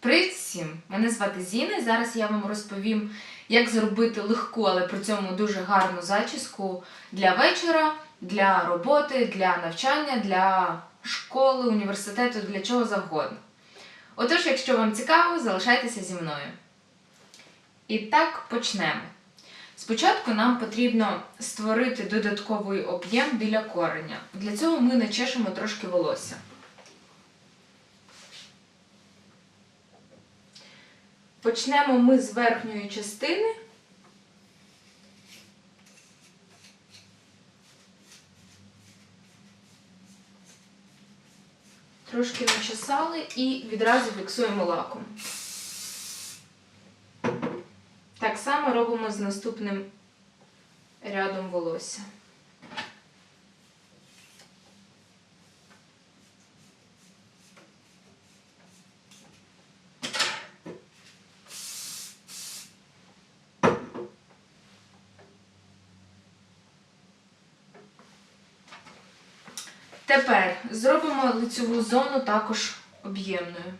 Привіт всім! Мене звати Зіна і зараз я вам розповім, як зробити легку, але при цьому дуже гарну зачіску для вечора, для роботи, для навчання, для школи, університету, для чого завгодно. Отож, якщо вам цікаво, залишайтеся зі мною. І так почнемо. Спочатку нам потрібно створити додатковий об'єм біля кореня. Для цього ми начешемо трошки волосся. Почнемо ми з верхньої частини. Трошки начесали і відразу фіксуємо лаком. Так само робимо з наступним рядом волосся. Тепер зробимо лицеву зону також об'ємною.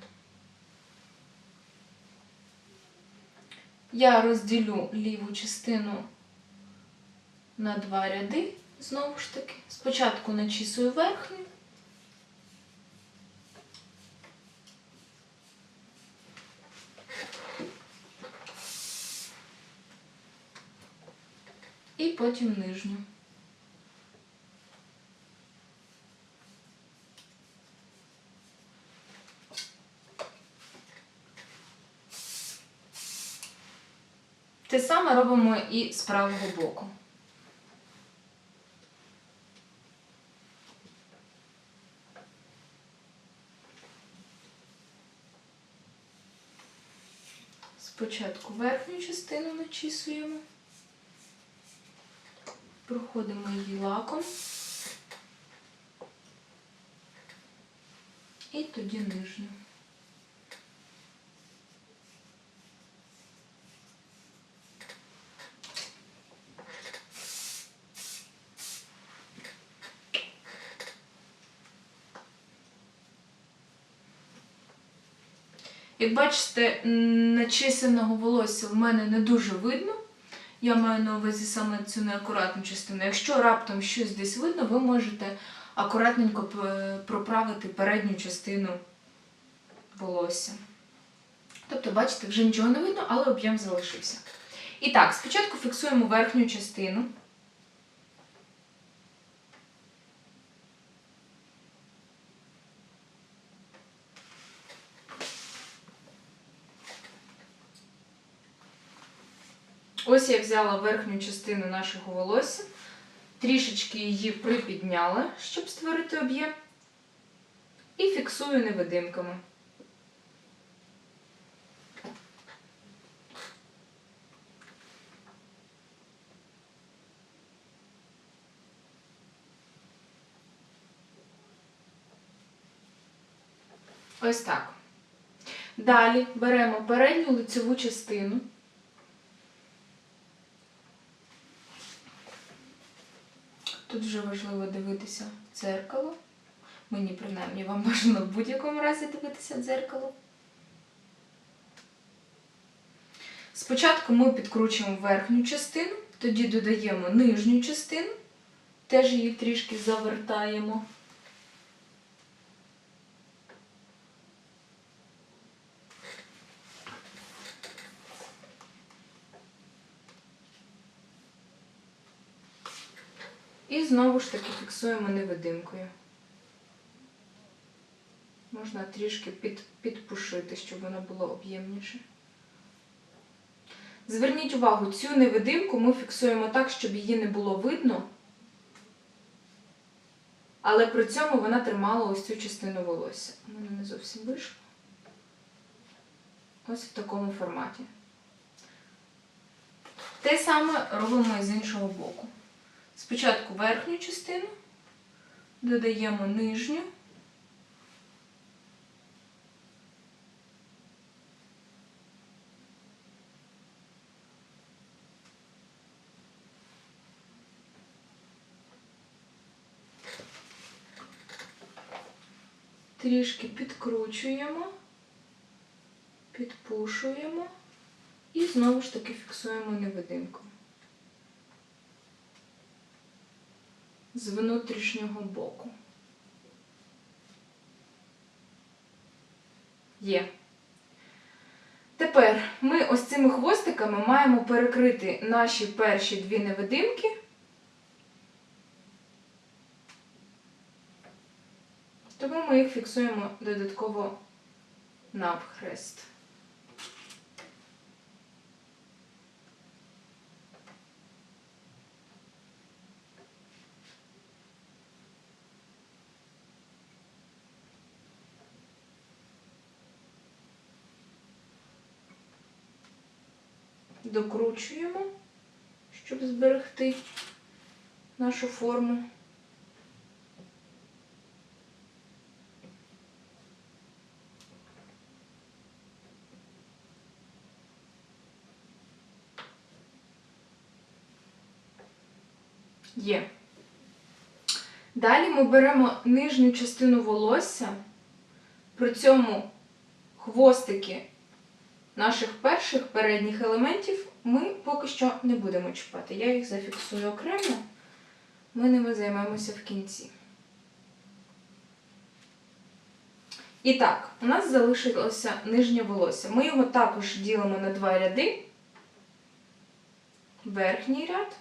Я розділю ліву частину на два ряди, знову ж таки. Спочатку начісую верхню. І потім нижню. Те саме робимо і з правого боку. Спочатку верхню частину начісуємо, проходимо її лаком і тоді нижню. Як бачите, начисеного волосся в мене не дуже видно. Я маю на увазі саме цю неакуратну частину. Якщо раптом щось десь видно, ви можете акуратненько проправити передню частину волосся. Тобто, бачите, вже нічого не видно, але об'єм залишився. І так, спочатку фіксуємо верхню частину. Ось я взяла верхню частину нашого волосся, трішечки її припідняла, щоб створити об'єм, і фіксую невидимками. Ось так. Далі беремо передню лицеву частину. Тут вже важливо дивитися в дзеркало. Мені принаймні вам можна в будь-якому разі дивитися в дзеркало. Спочатку ми підкручуємо верхню частину, тоді додаємо нижню частину, теж її трішки завертаємо. І знову ж таки фіксуємо невидимкою. Можна трішки під, підпушити, щоб воно було об'ємніше. Зверніть увагу, цю невидимку ми фіксуємо так, щоб її не було видно, але при цьому вона тримала ось цю частину волосся. У мене не зовсім вийшло. Ось в такому форматі. Те саме робимо і з іншого боку. Спочатку верхню частину, додаємо нижню. Трішки підкручуємо. підпушуємо і знову ж таки фіксуємо невидимку. З внутрішнього боку. Є. Тепер ми ось цими хвостиками маємо перекрити наші перші дві невидимки. Тому ми їх фіксуємо додатково навхрест. Докручуємо, щоб зберегти нашу форму. Є. Далі ми беремо нижню частину волосся, при цьому хвостики наших перших передніх елементів ми поки що не будемо чіпати. Я їх зафіксую окремо, ми ними займемося в кінці. І так, у нас залишилося нижнє волосся. Ми його також ділимо на два ряди. Верхній ряд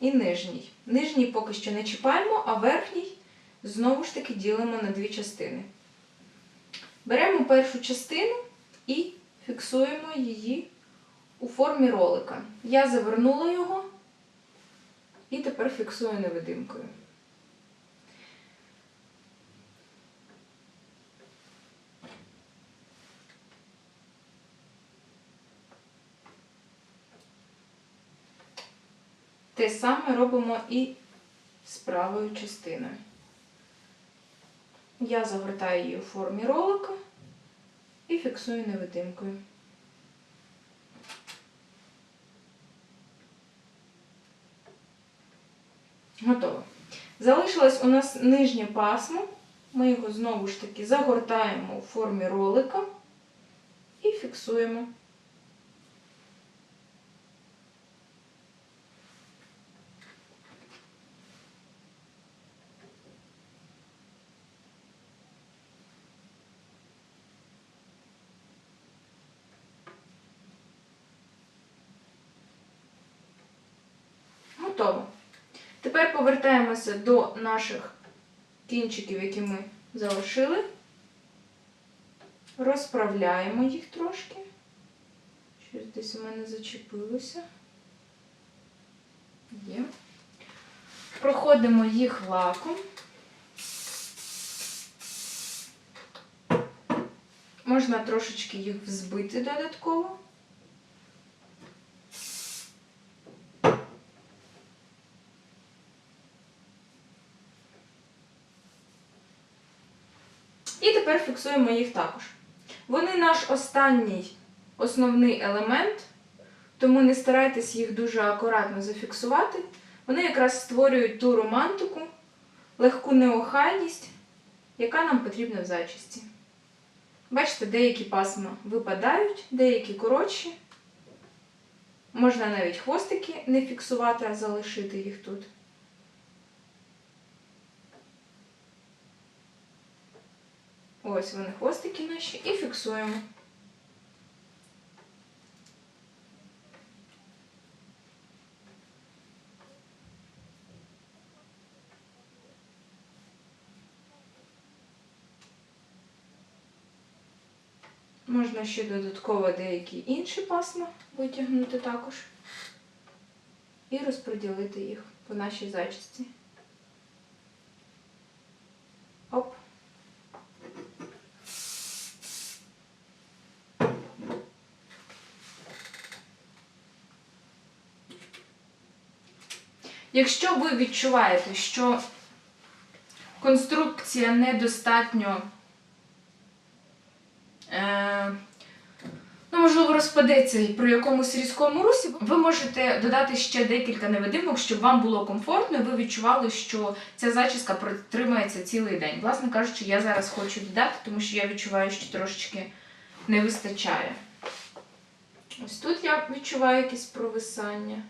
і нижній. Нижній поки що не чіпаємо, а верхній знову ж таки ділимо на дві частини. Беремо першу частину і фіксуємо її у формі ролика. Я завернула його і тепер фіксую невидимкою. Те саме робимо і з правою частиною. Я загортаю її у формі ролика і фіксую невидимкою. Готово. Залишилось у нас нижнє пасмо. Ми його знову ж таки загортаємо у формі ролика і фіксуємо. Готово. Тепер повертаємося до наших кінчиків, які ми залишили. Розправляємо їх трошки. Щось десь у мене зачепилося. Є. Проходимо їх лаком. Можна трошечки їх взбити додатково. І тепер фіксуємо їх також. Вони наш останній основний елемент, тому не старайтесь їх дуже акуратно зафіксувати. Вони якраз створюють ту романтику, легку неохайність, яка нам потрібна в зачісті. Бачите, деякі пасма випадають, деякі коротші. Можна навіть хвостики не фіксувати, а залишити їх тут. Ось вони хвостики наші і фіксуємо. Можна ще додатково деякі інші пасма витягнути також і розподілити їх по нашій зачісті. Якщо ви відчуваєте, що конструкція недостатньо, е, ну, можливо, розпадеться при якомусь різкому русі, ви можете додати ще декілька невидимок, щоб вам було комфортно, і ви відчували, що ця зачіска протримається цілий день. Власне кажучи, я зараз хочу додати, тому що я відчуваю, що трошечки не вистачає. Ось тут я відчуваю якесь провисання.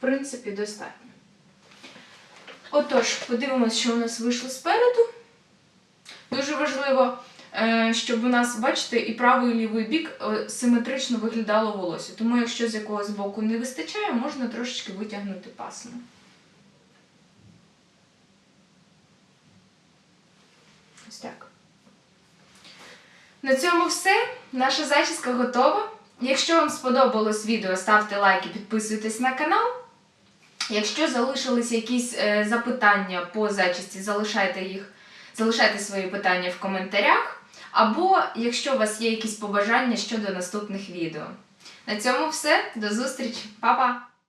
Принципі, достатньо. Отож, подивимось, що у нас вийшло спереду. Дуже важливо, е, щоб у нас, бачите, і правий, і лівий бік е, симетрично виглядало волосся. Тому, якщо з якогось боку не вистачає, можна трошечки витягнути пасмо. Ось так. На цьому все. Наша зачіска готова. Якщо вам сподобалось відео, ставте лайки, підписуйтесь на канал. Якщо залишились якісь е, запитання по зачісті, залишайте їх, залишайте свої питання в коментарях. Або якщо у вас є якісь побажання щодо наступних відео. На цьому все. До зустрічі, Па-па!